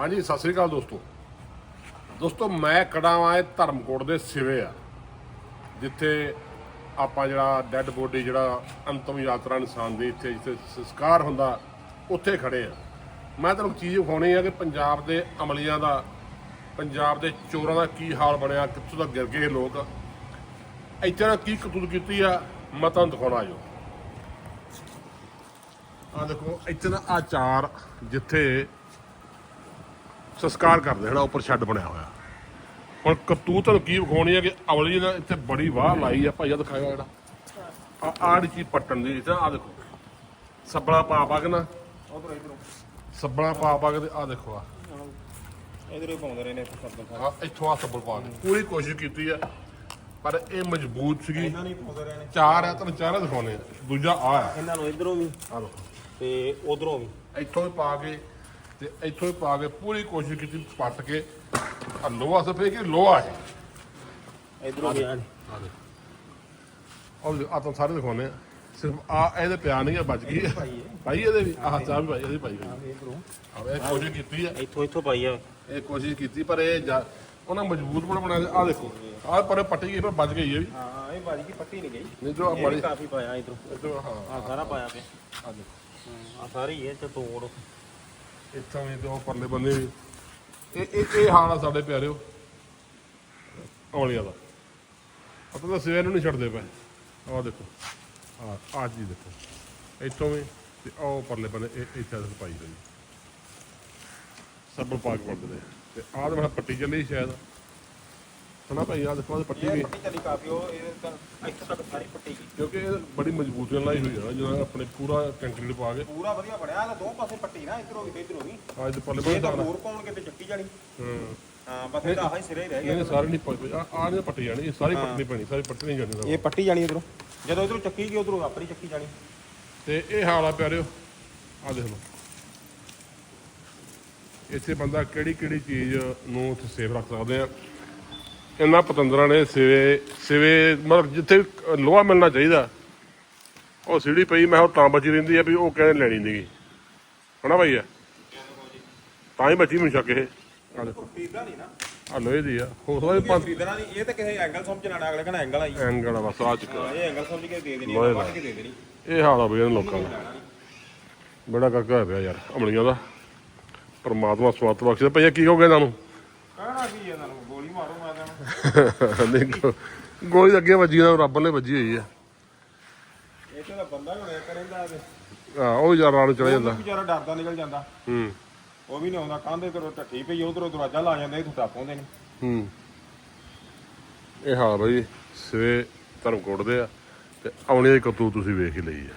ਹਾਂਜੀ, ਸਤਿ ਸ੍ਰੀ ਅਕਾਲ ਦੋਸਤੋ। ਦੋਸਤੋ, ਮੈਂ ਖੜਾ ਇਹ ਧਰਮਕੋਟ ਦੇ ਸਿਵੇ ਆ, ਜਿੱਥੇ ਆਪਾਂ ਜਿਹੜਾ ਡੈੱਡ ਬੋਡੀ ਜਿਹੜਾ ਅੰਤਮ ਯਾਤਰਾ ਇਨਸਾਨ ਦੀ ਇੱਥੇ ਜਿੱਥੇ ਸੰਸਕਾਰ ਹੁੰਦਾ, ਉੱਥੇ ਖੜੇ ਆ। ਮੈਂ ਤੁਹਾਨੂੰ ਚੀਜ਼ ਵਿਖਾਉਣੀ ਆ ਕਿ ਪੰਜਾਬ ਦੇ ਅਮਲੀਆਂ ਦਾ, ਪੰਜਾਬ ਦੇ ਚੋਰਾਂ ਦਾ ਕੀ ਹਾਲ ਬਣਿਆ, ਕਿੱਥੋਂ ਦਾ ਗਿਰ ਗਏ ਲੋਕ। ਇੱਥੇ ਦਾ ਕੀ ਕਤੂਤ ਕੀਤੀ ਆ, ਮੈਂ ਤੁਹਾਨੂੰ ਦਿਖਾਉਣਾ ਜੋ ਆ ਦੇਖੋ, ਇੱਥੇ ਦਾ ਆਚਾਰ ਜਿੱਥੇ ਸੰਸਕਾਰ ਕਰਦੇ ਜਿਹੜਾ ਉੱਪਰ ਛੱਡ ਬਣਿਆ ਹੋਇਆ। ਹੁਣ ਕਰਤੂਤ ਨੂੰ ਕੀ ਵਿਖਾਉਣੀ ਹੈ ਕਿ ਅਵਲੀ ਨੇ ਇੱਥੇ ਬੜੀ ਵਾਹ ਲਾਈ ਆ। ਭਾਈਆ ਦਿਖਾਇਆ ਜਿਹੜਾ। ਆ ਆੜੀ ਚੀਜ਼ ਪੱਟਣ ਦੀ ਇੱਥੇ ਆ ਦੇਖੋ। ਸੱਬਲਾ ਪਾ ਪਾ ਕੇ ਨਾ। ਸੱਬਲਾ ਪਾ ਪਾ ਕੇ ਤੇ ਆ ਦੇਖੋ ਆ ਇਧਰੋਂ ਪਾਉਂਦੇ ਰਹੇ ਨੇ ਸਭ ਆ ਇੱਥੋਂ ਆ ਸੱਬਲ ਪਾ ਕੇ। ਪੂਰੀ ਕੋਸ਼ਿਸ਼ ਕੀਤੀ ਆ ਪਰ ਇਹ ਮਜ਼ਬੂਤ ਸੀਗੀ। ਇਹਨਾਂ ਨਹੀਂ ਪਾਉਂਦੇ ਰਹੇ ਨੇ ਚਾਰ ਆ ਤੁਹਾਨੂੰ ਚਾਰੇ ਦਿਖਾਉਣੇ ਆ। ਦੂਜਾ ਆ। ਇਹਨਾਂ ਨੂੰ ਇਧਰੋਂ ਵੀ ਆ ਦੇਖੋ। ਤੇ ਉਧਰੋਂ ਵੀ। ਇੱਥੋਂ ਹੀ ਪਾ ਕੇ ਤੇ ਇੱਥੋਂ ਹੀ ਪਾ ਕੇ ਪੂਰੀ ਕੋਸ਼ਿਸ਼ ਕੀਤੀ ਪੱਟ ਕੇ। ਆ ਲੋਹਾ ਸਫੇ ਕਿ ਲੋਹਾ ਹੈ। ਇਧਰੋਂ ਵੀ ਆਣ ਉਹ ਆ ਤਾਂ ਸਾਰੇ ਦਿਖਾਉਣੇ ਆ। ਸਿਰਫ ਆ ਇਹਦੇ ਪਿਆ ਨਹੀਂ ਆ ਬਚ ਗਈ ਆ। ਭਾਈ ਇਹਦੇ ਵੀ? ਆਹ ਚਾਹ ਵੀ ਭਾਈ ਇਹਦੇ ਭਾਈ ਹੋਈ ਇਧਰੋਂ ਆ ਇਹ ਕੋਸ਼ਿਸ਼ ਕੀਤੀ ਆ। ਇੱਥੋਂ ਇੱਥੋਂ ਪਾਈ ਆ। ਇਹ ਕੋਸ਼ਿਸ਼ ਕੀਤੀ ਪਰ ਇਹ ਜਾ- ਉਹਨਾਂ ਮਜ਼ਬੂਤ ਬਣਾ ਬਣਾ ਆ ਦੇਖੋ ਆ ਪਰ ਪੱਟੀ ਗਈ ਪਰ ਬਚ ਗਈ ਇਹ ਵੀ। ਹਾਂ ਇਹ ਬਾਜੀ ਕੀ ਪੱਟੀ ਨਹੀਂ ਗਈ। ਨਹੀਂ ਜੋ ਆ ਇਹ ਬੜੀ ਵੀ ਕਾਫੀ ਪਾਇਆ ਇਧਰੋਂ। ਇੱਧਰੋਂ ਹਾਂ ਆ ਸਾਰਾ ਪਾਇਆ ਪਿਆ। ਆ ਦੇਖੋ। ਆ ਸਾਰੀ ਇਹ ਤੇ ਤੋੜ। ਇੱਥੋਂ ਵੀ ਤੇ ਉਹ ਪਰਲੇ ਬੰਦੇ ਵੀ। ਇਹ ਇਹ ਇਹ ਹਾਲ ਆ ਸਾਡੇ ਪਿਆਰਿਓ। ਔਲੀਆਂ ਦਾ ਆਪਾਂ ਤਾਂ ਸਵੇਰ ਨੂੰ ਨਹੀਂ ਛੱਡਦੇ ਪਏ। ਆਹ ਦੇਖੋ। ਆ ਆ ਜੀ ਦੇਖੋ। ਇੱਥੋਂ ਵੀ ਤੇ ਉਹ ਪਰਲੇ ਬੰਦੇ, ਇਹ ਇੱਥੇ ਤੱਕ ਪਾਈ ਹੋਈ ਸੱਬਲ ਪਾ ਪੜਦੇ ਤੇ ਆਹ ਤਾਂ ਮੇਰਾ ਪੱਟੀ ਚੱਲੀ ਸ਼ਾਇਦ। ਹਨਾ ਭਾਈ ਆ ਦੇਖੋ ਆਹ ਪੱਟੀ ਵੀ। ਇਹ ਪੱਟੀ ਚੱਲੀ ਕਾਫੀ ਉਹ ਇਹ ਤਾਂ ਇੱਥੇ ਤੱਕ ਸਾਰੀ ਪੱਟੀ ਗਈ ਕਿਉਂਕਿ ਇਹ ਬੜੀ ਮਜ਼ਬੂਤੀ ਨਾਲ ਲਾਈ ਹੋਈ ਹੈ ਨਾ ਜਿਹੜਾ ਆਪਣੇ ਪੂਰਾ ਕੰਕਰੀਟ ਪਾ ਕੇ। ਪੂਰਾ ਵਧੀਆ ਬਣਿਆ ਇਹ ਦੋ ਪਾਸੇ ਪੱਟੀ ਨਾ ਇਧਰੋਂ ਵੀ ਤੇ ਇਧਰੋਂ ਵੀ। ਅੱਜ ਦੇ ਪਰਲੇ ਇਹ ਬੰਦੇ ਤਾਂ ਦਾ ਹੋਰ ਪਾਉਣਗੇ ਤੇ ਚੱਕੀ ਜਾਣੀ। ਹਾਂ। ਹਾਂ ਬਸ ਇਹਦਾ ਆਹ ਹੀ ਸਿਰੇ ਹੀ ਰਹਿ ਗਿਆ। ਇਹ ਸਾਰੇ ਨਹੀਂ ਪੱਟੀ ਆ ਆ ਨਹੀਂ ਪੱਟੀ ਜਾਣੀ ਇਹ ਸਾਰੀ ਪੱਟਣੀ ਪੈਣੀ ਸਾਰੀ ਪੱਟਣੀ ਜਾਣੀ। ਇਹ ਪੱਟੀ ਜਾਣੀ ਇਧਰੋਂ। ਜਦੋਂ ਇਧਰੋਂ ਚੱਕੀ ਗਈ ਉਧਰੋਂ ਆਪਣੀ ਚੱਕੀ ਜਾਣੀ। ਤੇ ਇਹ ਹਾਲ ਆ ਪਿਆਰਿਓ ਆ ਦੇਖ ਲਓ। ਇੱਥੇ ਬੰਦਾ ਕਿਹੜੀ ਕਿਹੜੀ ਚੀਜ਼ ਨੂੰ ਉੱਥੇ ਸੇਫ ਰੱਖ ਸਕਦੇ ਆ। ਇਹਨਾਂ ਪਤੰਦਰਾਂ ਨੇ ਸਿਵੇ ਸਿਵੇ ਮਤਲਬ ਜਿੱਥੇ ਲੋਹਾ ਮਿਲਣਾ ਚਾਹੀਦਾ ਉਹ ਸੀੜੀ ਪਈ ਮੈਂ ਉਹ ਤਾਂ ਬਚੀ ਰਹਿੰਦੀ ਆ ਵੀ ਉਹ ਕਹਿੰਦੇ ਲੈਣੀ ਨਹੀਂਗੀ ਹਨਾ ਭਾਈ ਆ? ਤਾਂ ਹੀ ਬਚੀ ਮੈਨੂੰ ਸ਼ੱਕ ਇਹ। ਆ ਦੇਖੋ। ਖਰੀਦਦਾ ਨਹੀਂ ਨਾ। ਆ ਲੋਹੇ ਦੀ ਆ। ਹੋ ਸਕਦਾ ਪੰਜ ਖਰੀਦਣਾ ਨਹੀਂ ਇਹ ਤਾਂ ਕਿਸੇ ਐਂਗਲ ਸਮਝ ਲੈਣਾ ਅਗਲੇ ਕਹਿੰਦਾ ਐਂਗਲ ਆਈ ਐਂਗਲ ਆ ਬਸ ਆ ਚੁੱਕਾ। ਇਹ ਐਂਗਲ ਸਮਝ ਕੇ ਦੇ ਦੇਣੀ ਲੋਹੇ ਦਾ। ਦੇ ਦੇਣੀ। ਇਹ ਹਾਲ ਆ ਬਈ ਇਹਨਾਂ ਲੋਕਾਂ ਦਾ। ਬੜਾ ਕਾਕਾ ਹੋਇਆ ਪਿਆ ਯਾਰ ਅਮਲੀਆਂ ਦਾ। ਪਰਮਾਤਮਾ ਸਵਾਤ ਬਖਸ਼ੇ ਭਈਆ ਕੀ ਕਹੋਗੇ ਇਹਨਾਂ ਨੂੰ ਕਹਿਣਾ ਕੀ ਇਹਨਾਂ ਨੂੰ ਗੋਲੀ ਮਾਰੋ ਗੋ- ਗੋਲੀ ਅੱਗੇ ਵੱਜੀ ਨਾ ਰੱਬ ਨੇ ਵੱਜੀ ਹੋਈ ਆ। ਇਹ ਤੇ ਬੰਦਾ ਹੀ ਹੋਇਆ ਕਰੇਂਦਾ ਆ ਉਹ ਯਾਰ ਚਲੇ ਉਹ ਜਾਂਦਾ। ਵੀ ਵਿਚਾਰਾ ਡਰਦਾ ਨਿਕਲ ਜਾਂਦਾ। ਹੂੰ। ਉਹ ਵੀ ਨਹੀਂ ਆਉਂਦਾ ਕਾਂਦੇ ਕਰੋ ਢੱਠੀ ਪਈ ਉਧਰੋਂ ਦਰਵਾਜ਼ਾ ਲਾ ਜਾਂਦੇ ਇੱਥੋਂ ਟੱਪ ਆਉਂਦੇ ਨੇ। ਹੂੰ। ਇਹ ਹਾਲ ਬਈ ਸਵੇ ਧਰਮਕੋਟ ਦੇ ਆ ਤੇ ਆਉਣੀ ਦੀ ਕਤੂ ਤੁਸੀਂ ਵੇਖ ਹੀ ਲਈ ਆ।